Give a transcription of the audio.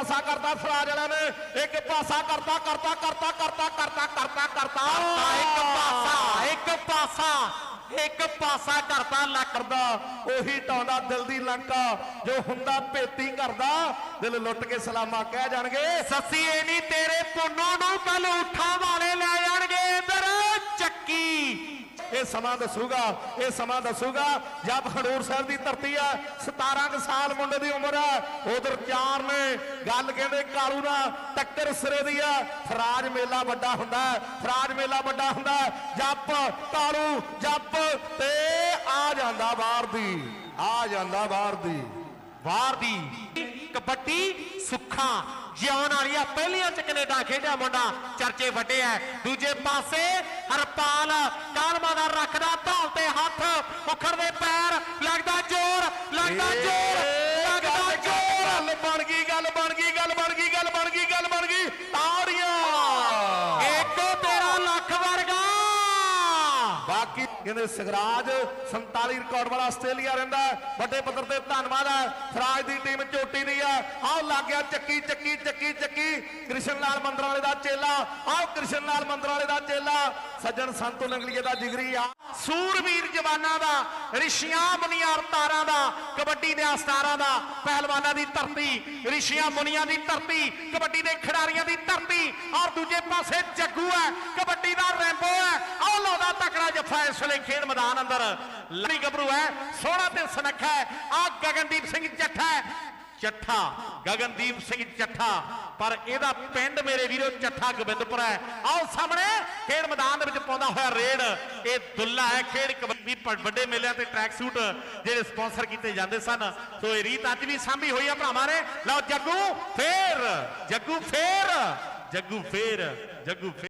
ਪਾਸਾ ਕਰਦਾ ਸਰਾਜ ਵਾਲਿਆਂ ਨੇ, ਇੱਕ ਪਾਸਾ ਕਰਦਾ ਕਰਦਾ ਕਰਦਾ ਕਰਦਾ ਕਰਦਾ ਕਰਦਾ ਕਰਦਾ। ਇੱਕ ਪਾਸਾ ਇੱਕ ਪਾਸਾ ਇੱਕ ਪਾਸਾ ਕਰਦਾ ਲੱਕੜ ਉਹੀ ਟਾਉਂਦਾ ਦਿਲ ਦੀ ਲੰਕਾ, ਜੋ ਹੁੰਦਾ ਭੇਤੀ ਕਰਦਾ। ਦਿਲ ਲੁੱਟ ਕੇ ਸਲਾਮਾ ਕਹਿ ਜਾਣਗੇ। ਸੱਸੀ, ਇਹ ਨਹੀਂ ਤੇਰੇ ਪੁੰਨੂ ਨੂੰ ਕੱਲ ਉਠਾ ਵਾਲੇ ਲੈ ਜਾਣਗੇ। ਇਧਰ ਚੱਕੀ। ਇਹ ਸਮਾਂ ਦੱਸੂਗਾ ਇਹ ਸਮਾਂ ਦੱਸੂਗਾ। ਜਦ ਖਡੂਰ ਸਾਹਿਬ ਦੀ ਧਰਤੀ ਆ 17 ਸਾਲ ਮੁੰਡੇ ਦੀ ਉਮਰ ਆ। ਉਧਰ ਚਾਰ ਨੇ ਗੱਲ ਕਹਿੰਦੇ ਕਾਲੂ ਨਾਲ ਟੱਕਰ ਸਿਰੇ ਦੀ ਆ। ਫਰਾਜ ਮੇਲਾ ਵੱਡਾ ਹੁੰਦਾ ਹੈ, ਫਰਾਜ ਮੇਲਾ ਵੱਡਾ ਹੁੰਦਾ। ਹੈ। ਜੱਪ ਕਾਲੂ ਜੱਪ ਤੇ ਆ ਜਾਂਦਾ ਬਾਹਰ ਦੀ ਆ ਜਾਂਦਾ ਬਾਹਰ ਦੀ ਬਾਹਰ ਦੀ। ਸੁੱਖਾ ਜਿਉਣ ਵਾਲੀਆਂ ਪਹਿਲੀਆਂ ਚ ਕੈਨੇਡਾ ਖੇਡਿਆ ਮੁੰਡਾ ਚਰਚੇ ਵੱਡੇ ਐ। ਦੂਜੇ ਪਾਸੇ ਹਰਪਾਲ ਕਾਲਮਾ ਦਾ ਰੱਖਦਾ ਧੌਲ ਤੇ ਹੱਥ ਮੁਖਰ ਦੇ ਪੈਰ ਲੱਗਦਾ ਜ਼ੋਰ ਲੱਗਦਾ ਜ਼ੋਰ ਲੱਗਦਾ ਜ਼ੋਰ। ਗੱਲ ਬਣ ਗਈ ਗੱਲ ਬਣ ਗਈ ਗੱਲ ਬਣ ਗਈ ਗੱਲ ਬਣ ਗਈ ਗੱਲ ਬਣ ਗਈ। ਤਾੜੀਆਂ। ਇੱਕ ਤੇਰਾ ਲੱਖ ਵਰਗਾ। ਬਾਕੀ ਕਹਿੰਦੇ ਸਗਰਾਜ 47 ਰਿਕਾਰਡ ਵਾਲਾ ਆਸਟ੍ਰੇਲੀਆ ਰਹਿੰਦਾ। ਵੱਡੇ ਪੱਧਰ ਤੇ ਧੰਨਵਾਦ ਹੈ। ਸਰਾਜ ਦੀ ਟੀਮ ਚੋਟੀ ਆਹ ਗਿਆ, ਚੱਕੀ ਚੱਕੀ ਚੱਕੀ ਚੱਕੀ। ਕ੍ਰਿਸ਼ਨ ਲਾਲ ਮੰਦਰ ਵਾਲੇ ਦਾ ਚੇਲਾ। ਆਹ ਕ੍ਰਿਸ਼ਨ ਲਾਲ ਮੰਦਰ ਵਾਲੇ ਦਾ ਚੇਲਾ। ਸੱਜਣ ਸੰਤੂ ਲੰਗਲੀਏ ਦਾ ਜਿਗਰੀ ਆ। ਸੂਰਵੀਰ ਜਵਾਨਾਂ ਦਾ, ਰਿਸ਼ੀਆਂ ਮੁਨੀਆਂ ਅਵਤਾਰਾਂ ਦਾ, ਕਬੱਡੀ ਦੇ ਅਸਤਾਰਾਂ ਦਾ, ਪਹਿਲਵਾਨਾਂ ਦੀ ਧਰਤੀ, ਰਿਸ਼ੀਆਂ ਮੁਨੀਆਂ ਦੀ ਧਰਤੀ, ਕਬੱਡੀ ਦੇ ਖਿਡਾਰੀਆਂ ਦੀ ਧਰਤੀ, ਔਰ ਦੂਜੇ ਪਾਸੇ ਜੱਗੂ ਹੈ, ਕਬੱਡੀ ਦਾ ਰੈਂਬੋ ਹੈ। ਆਹ ਲਾਉਂਦਾ ਤਕੜਾ ਜੱਫਾ ਇਸ ਵੇਲੇ ਖੇਡ ਮੈਦਾਨ ਅੰਦਰ। ਲੜੀ ਗੱਭਰੂ ਹੈ, ਸੋਹਣਾ ਤੇ ਸੁਨੱਖਾ ਹੈ। ਆ ਗਗਨਦੀਪ ਸਿੰਘ ਚੱਠਾ ਚੱਠਾ, ਗਗਨਦੀਪ ਸਿੰਘ ਚੱਠਾ। ਪਰ ਇਹਦਾ ਪਿੰਡ ਮੇਰੇ ਵੀਰੋ ਚੱਠਾ ਗੋਬਿੰਦਪੁਰ ਹੈ। ਆਓ ਸਾਹਮਣੇ, ਖੇਡ ਮੈਦਾਨ ਦੇ ਵਿੱਚ ਪਾਉਂਦਾ ਹੋਇਆ ਰੇਡ। ਇਹ ਦੁੱਲਾ ਹੈ, ਖੇਡ ਕਬੱਡੀ ਵੱਡੇ ਮੇਲਿਆਂ ਤੇ ਟਰੈਕ ਸੂਟ ਜਿਹੜੇ ਸਪਾਂਸਰ ਕੀਤੇ ਜਾਂਦੇ ਸਨ। ਸੋ ਇਹ ਰੀਤ ਅੱਜ ਵੀ ਸਾਂਭੀ ਹੋਈ ਆ, ਭਰਾਵਾਂ ਨੇ। ਲਓ, ਜੱਗੂ ਫੇਰ ਜੱਗੂ ਫੇਰ ਜੱਗੂ ਫੇਰ ਜੱਗੂ ਫੇਰ।